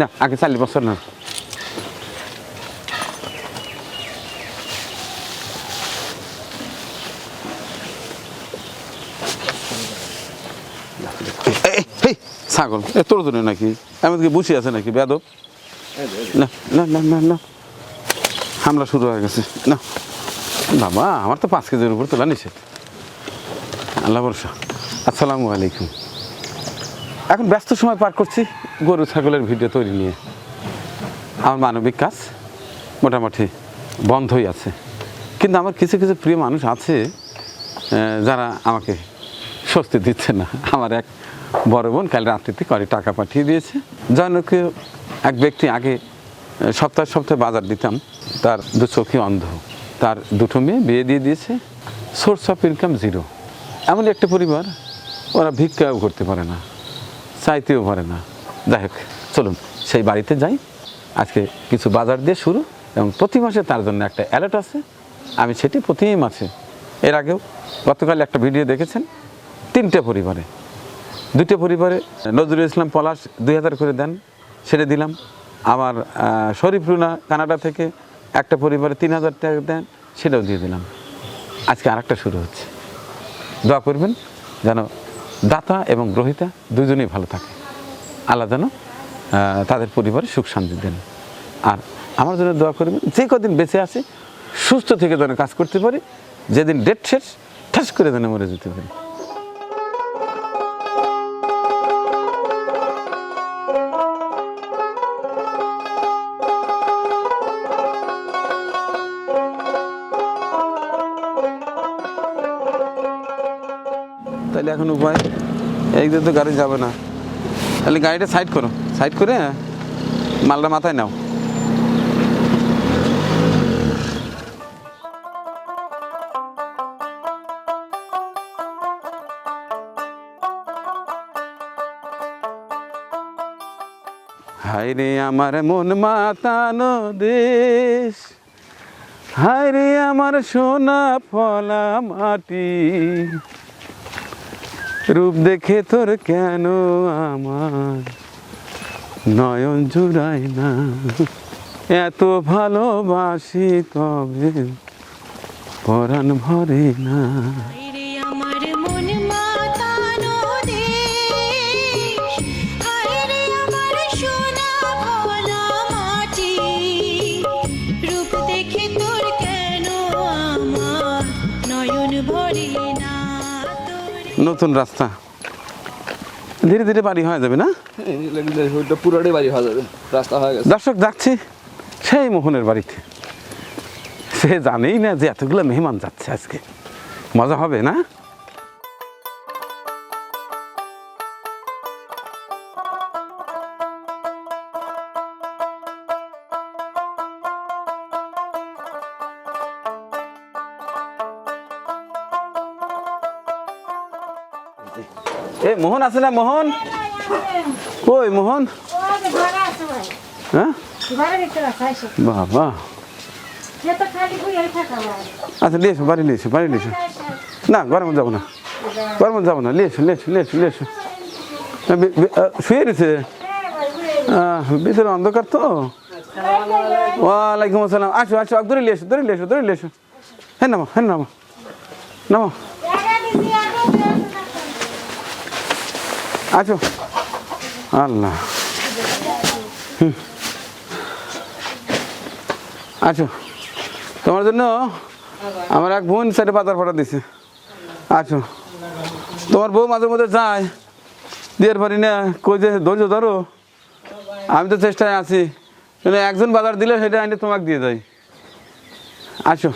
না, আগে চাল্লিশ বছর না। ছাগল, এ তোর জন্য নাকি? এমনকি বসে আছে নাকি বেদব না না না না না। হামলা শুরু হয়ে গেছে। না। বাবা, আমার তো পাঁচ কেজির উপর তোলা নিষেধ। আল্লাহ ভরসা। আসসালামু আলাইকুম। এখন ব্যস্ত সময় পার করছি গরু, ছাগলের ভিডিও তৈরি নিয়ে। আমার মানবিক কাজ মোটামুটি বন্ধই আছে। কিন্তু আমার কিছু কিছু প্রিয় মানুষ আছে যারা আমাকে স্বস্তি দিচ্ছে না। আমার এক বড় বোন কাল রাত্রিতে করে টাকা পাঠিয়ে দিয়েছে। জনকে এক ব্যক্তি আগে সপ্তাহে সপ্তাহে বাজার দিতাম। তার দু চোখে অন্ধ। তার দুটো মেয়ে বিয়ে দিয়ে দিয়েছে। সোর্স অফ ইনকাম জিরো এমন একটা পরিবার, ওরা ভিক্ষাও করতে পারে না। চাইতেও পারে না। যাই হোক, চলুন, সেই বাড়িতে যাই। আজকে কিছু বাজার দিয়ে শুরু এবং প্রতি মাসে তার জন্য একটা অ্যালার্ট আছে। আমি সেটি প্রতি মাসে। এর আগেও গতকাল একটা ভিডিও দেখেছেন, তিনটে পরিবারে। দুটো পরিবারে নজরুল ইসলাম পলাশ দুই হাজার করে দেন, সেটা দিলাম। আমার শরীফ রুনা কানাডা থেকে একটা পরিবারে তিন হাজার টাকা দেন, সেটাও দিয়ে দিলাম। আজকে আরেকটা শুরু হচ্ছে। দোয়া করবেন যেন দাতা এবং গ্রহিতা দুজনেই ভালো থাকে। আল্লাহ যেন তাদের পরিবারে সুখ শান্তি দেন। আর আমার জন্য দোয়া করবেন যে কদিন বেঁচে আছে, সুস্থ থেকে যেন কাজ করতে পারি, যেদিন ডেট শেষ, ঠাস করে যেন মরে যেতে পারি। এখন উপায় এই দিকে তো গাড়ি যাবে না। তাহলে গাড়িটা সাইড করো। সাইড করে মালটা মাথায় নাও। হায় রে আমার মন মাতানো দেশ। হায় রে আমার সোনা ফলা মাটি। রূপ দেখে তোর কেন আমার নয়ন জুড়াই না? এত ভালোবাসি তবে পরাণ ভরে না। ভরে না? নতুন রাস্তা। ধীরে ধীরে বাড়ি হয়ে যাবে না? পুরোটাই বাড়ি হয়ে যাবে রাস্তা হয়ে গেছে দর্শক, যাচ্ছি সেই মোহনের বাড়িতে। সে জানেই না যে এতগুলো মেহমান যাচ্ছে আজকে। মজা হবে না? এ মোহন আছে না? মোহন? কই মোহন? হ্যাঁ? বাবা। আচ্ছা এসো বাড়ি এসো বাড়ি নিয়ে না গরমে যাব না। গরমে যাব না। এসো আহ, বি- বি- শুয়ে রয়েছে? ভিতরে অন্ধকার তো। ওয়ালাইকুম আসসালাম। আসো আসো ধরে নিয়ে এসো ধরে নিয়ে এসো। হ্যাঁ নামো হ্যাঁ নামো। নামো। আছো? আল্লাহ। হুম। আছো? তোমার জন্য আমার এক বোন সাইডে বাজার ফাটা দিছে। আছো? তোমার বউ মাঝে মধ্যে যায়, দিয়ে পারি না কই যে, ধৈর্য ধরো। আমি তো চেষ্টায় আছি। কিন্তু একজন বাজার দিলে সেটা আইনে তোমাকে দিয়ে দেয়। আছো?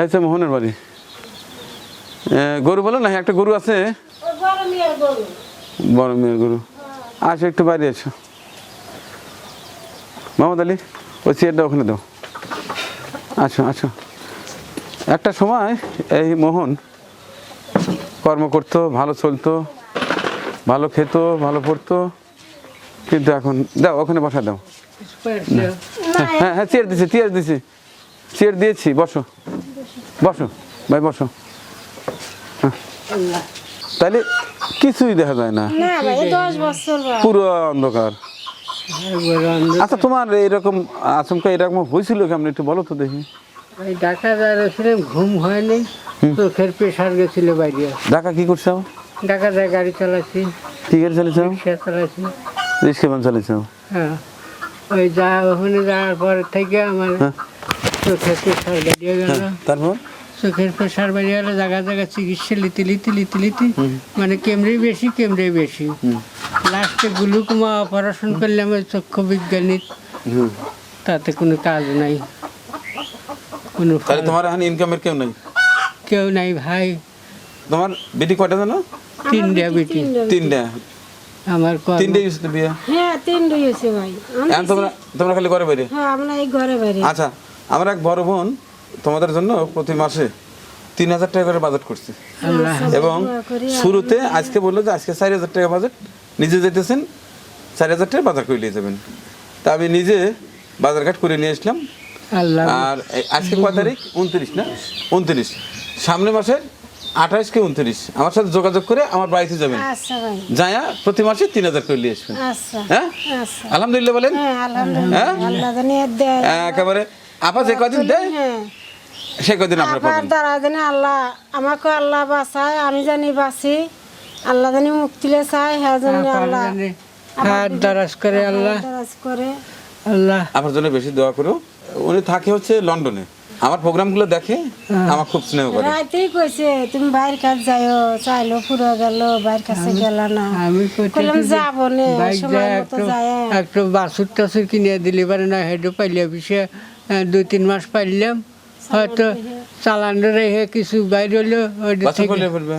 এই মোহনের বাড়ি। গরু বলো না, একটা গরু আছে। বড় মেয়ের গরু? আসো একটু বাইরে এসো। মোহাম্মদ আলী ওই চেয়ারটা ওখানে দাও। আচ্ছা আচ্ছা একটা সময় এই মোহন কর্ম করতো ভালো চলতো ভালো খেতো ভালো পড়তো কিন্তু এখন দাও ওখানে বসা দাও। হ্যাঁ হ্যাঁ হ্যাঁ চেয়ার দিছি চেয়ার দিছি। চেয়ার দিয়েছি বসো। বসো ভাই বসো। হ্যাঁ। তাহলে কিছুই দেখা যায় না। না ভাই দশ বছর বা পুরো অন্ধকার। আচ্ছা তোমার এরকম আচমকা এরকম হয়েছিল কেমন একটু বলো তো দেখি। ওই ঢাকা যাচ্ছিলাম ঘুম হয়নি চোখের প্রেশার গেছিল বাইরে। ঢাকা কি করছ? ঢাকা যায় গাড়ি চালাচ্ছি কি গাড়ি চালিয়েছো রিক্সা চালাচ্ছি। রিক্সা বান চালিয়েছো হ্যাঁ ওই যা ওখানে যাওয়ার পর থেকে আমার হ্যাঁ। চোখের প্রেশার বেরিয়ে গেল। তারপর? চোখের প্রেশার বেরিয়ে গেল জায়গা জায়গা চিকিৎসা লিতে লিতে লিতে লিতে। মানে কেমরেই বেশি কেমরেই বেশি। লাস্টে গ্লুকোমা অপারেশন করলাম ওই চক্ষু বিজ্ঞানী। তাতে কোনো কাজ নাই। কোনো তাহলে তোমার এখন ইনকামের কেউ নেই? কেউ নাই ভাই। তোমার বেটি কয়টা জানো? তিনটা বেটি। তিনটা আমার তিনটে গেছে বিয়ে? হ্যাঁ তিন রয়েছে ভাই। তোমরা তোমরা খালি করে বাইরে? হ্যাঁ আমরা এই ঘরে বাইরে। আচ্ছা আমার এক বড় বোন তোমাদের জন্য প্রতি মাসে তিন হাজার টাকা করে বাজেট করছে। এবং শুরুতে আজকে বলল যে আজকে চার হাজার টাকা বাজেট নিজে যেতেছেন চার হাজার টাকা বাজার করে নিয়ে যাবেন। তা আমি নিজে বাজার ঘাট করে নিয়ে আসলাম। আর আজকে কয় তারিখ? উনত্রিশ না? উনত্রিশ। সামনে মাসের আঠাশ কি উনত্রিশ? আমার সাথে যোগাযোগ করে আমার বাড়িতে যাবেন। আচ্ছা ভাই। যায়া প্রতি মাসে তিন হাজার করে নিয়ে আসবেন। আচ্ছা। হ্যাঁ? আচ্ছা। আলহামদুলিল্লাহ বলেন। হ্যাঁ আলহামদুলিল্লাহ। আল্লাহ জানি আর দেয় একেবারে। আপা যে কদিন দেয়? হ্যাঁ। সে কদিন আপনার আবার পাবেন দ্বারা জানি আল্লাহ আমাকে আল্লাহ বাঁচায় আমি জানি বাঁচি। আল্লাহ জানি মুক্তিলে চায় হ্যাঁ জানি আল্লাহ। হাত দারাজ করে আল্লাহ। দারাজ করে। আল্লাহ। আপনার জন্য বেশি দোয়া করো। উনি থাকে হচ্ছে লন্ডনে। আমার প্রোগ্রামগুলো দেখে আমার খুব স্নেহ করে। রাতেই কইছে তুমি বাইরের কাছে যাইও চাইলো পুরো গেল বাইরের কাছে গেল না। আমি কইলাম যাব নে সময় মতো যায়। একটু বাসুর টাসুর কিনে দিলে পারে না হেঁটে পাইলে পিছিয়ে দুই তিন মাস পাইলাম। হয়তো চালানো রেখে কিছু বাইরে ফেলবে।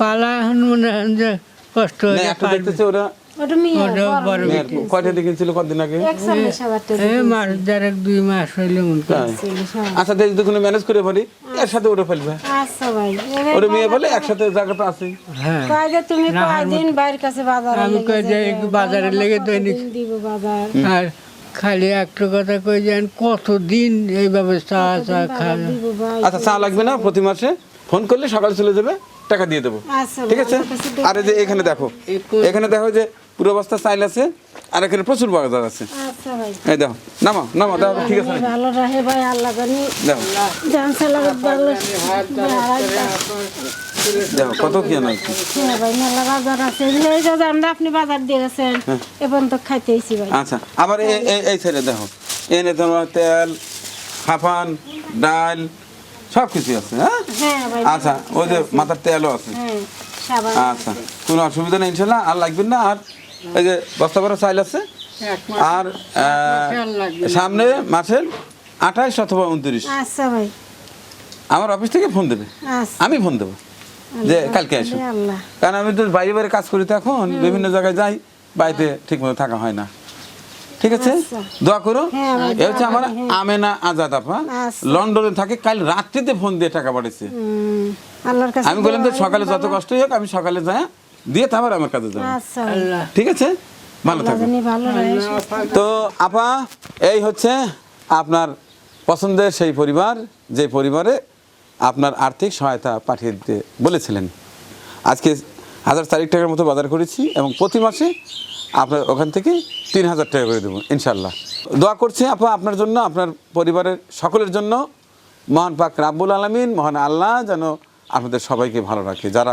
পালা এখন মনে হয় যে কষ্ট না দেখতেছে ওরা। কয়টা দেখেছিল কদিন আগে? মাস দেড়েক দুই মাস হইলে মন হাজার। আচ্ছা দেখ ম্যানেজ করে পারি এর সাথে ওটা ফেলবে। আচ্ছা ওরা মেয়ে বলে একসাথে জায়গাটা আছে। হ্যাঁ। কয় যে তুমি কয়দিন বাইরের কাছে বাজার আমি বাজারে লেগে দৈনিক আর খালি একটা কথা কই যেন কতদিন এইভাবে চা চা খা দিব আচ্ছা চা লাগবে না প্রতি মাসে? ফোন করলে সকালে চলে যাবে টাকা দিয়ে দেবো। আচ্ছা ঠিক আছে? আর এই যে এখানে দেখো এখানে দেখো যে পুরো বস্তা চাইল আছে আর এখানে প্রচুর বাজার আছে। আচ্ছা ভাই। এই দেখো নামো নামো দেখো ঠিক আছে। ভালো রাহে ভাই আল্লাহ জানি। দেখো। জান সালাম ভালো দেখো কত কি আনা হ্যাঁ ভাই মেলা বাজার আছে। এই যে আমরা আপনি বাজার দিয়ে গেছেন এখন তো খাইতেইছি ভাই। আচ্ছা আবার এই- এই সাইডে দেখো। এনে তোমার তেল খাফান ডাল সব কিছু আছে হ্যাঁ? হ্যাঁ আচ্ছা ওই যে মাথার তেলও আছে। হ্যাঁ আচ্ছা কোনো অসুবিধা নেই ইনশাল্লাহ আর লাগবেন না। আর এই যে বস্তা ভরা চাইল আছে। আর সামনে মাসের আঠাইশ অথবা উনত্রিশ। আচ্ছা ভাই। আমার অফিস থেকে ফোন দেবে। আচ্ছা। আমি ফোন দেবো। যে কালকে আসো কারণ আমি তো বাইরে বাইরে কাজ করি তো এখন বিভিন্ন জায়গায় যাই বাড়িতে ঠিক মতো থাকা হয় না। ঠিক আছে? আচ্ছা। দোয়া করো। হ্যাঁ, এ হচ্ছে আমার আমেনা আজাদ আপা। আচ্ছা। লন্ডনে থাকে কাল রাত্রিতে ফোন দিয়ে টাকা পাঠিয়েছে হুম, আল্লাহর কাছে আমি বললাম যে সকালে যত কষ্টই হোক আমি সকালে যাই দিয়ে তারপর আমার কাজে যাব। আচ্ছা। ঠিক আছে? ভালো রাহে তো আপা এই হচ্ছে আপনার পছন্দের সেই পরিবার যে পরিবারে আপনার আর্থিক সহায়তা পাঠিয়ে দিতে বলেছিলেন। আজকে হাজার চারিক টাকার মতো বাজার করেছি এবং প্রতি মাসে আপনার ওখান থেকে তিন হাজার টাকা করে দেবো ইনশাল্লাহ দোয়া করছি আপা, আপনার জন্য, আপনার পরিবারের সকলের জন্য। মহান পাক রাব্বুল আলমিন, মহান আল্লাহ যেন আপনাদের সবাইকে ভালো রাখে। যারা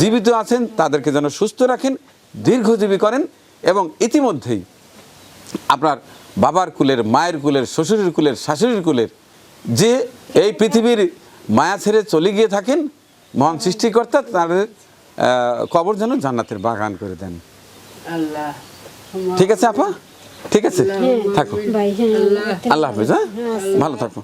জীবিত আছেন, তাদেরকে যেন সুস্থ রাখেন, দীর্ঘজীবী করেন এবং ইতিমধ্যেই আপনার বাবার কুলের, মায়ের কুলের, শ্বশুরের কুলের, শাশুড়ির কুলের যে এই পৃথিবীর মায়া ছেড়ে চলে গিয়ে থাকেন মহান সৃষ্টিকর্তা তাদের কবর যেন জান্নাতের বাগান করে দেন। ঠিক আছে আপা? ঠিক আছে? থাকো। হ্যাঁ আল্লাহ। হাফিজ হ্যাঁ? ভালো থাকো।